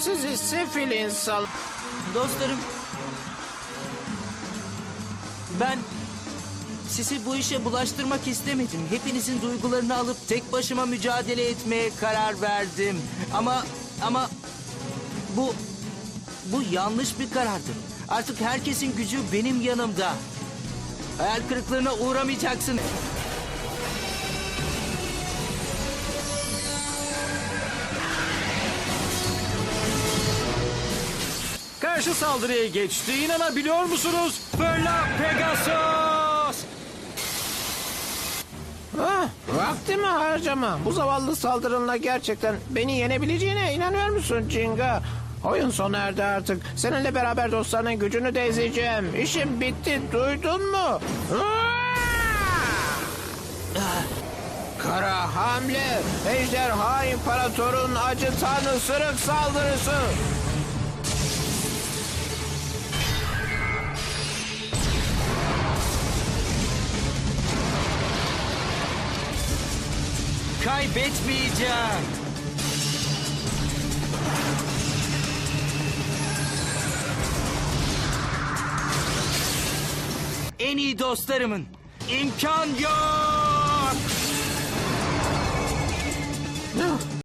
Sizi sefil insan. Dostlarım. Ben sizi bu işe bulaştırmak istemedim. Hepinizin duygularını alıp tek başıma mücadele etmeye karar verdim. Ama ama bu bu yanlış bir karardı. Artık herkesin gücü benim yanımda. Hayal kırıklığına uğramayacaksın. Karşı saldırıya geçti. İnanabiliyor musunuz? Fırla Pegasus! Ah, vaktimi harcama. Bu zavallı saldırınla gerçekten beni yenebileceğine inanıyor musun Cinga? Oyun sona erdi artık. Seninle beraber dostlarının gücünü de ezeceğim. İşim bitti. Duydun mu? Ah! Kara hamle. Ejderha İmparator'un acıtan ısırık saldırısı. Kaybetmeyeceğim. En iyi dostlarımın imkan yok.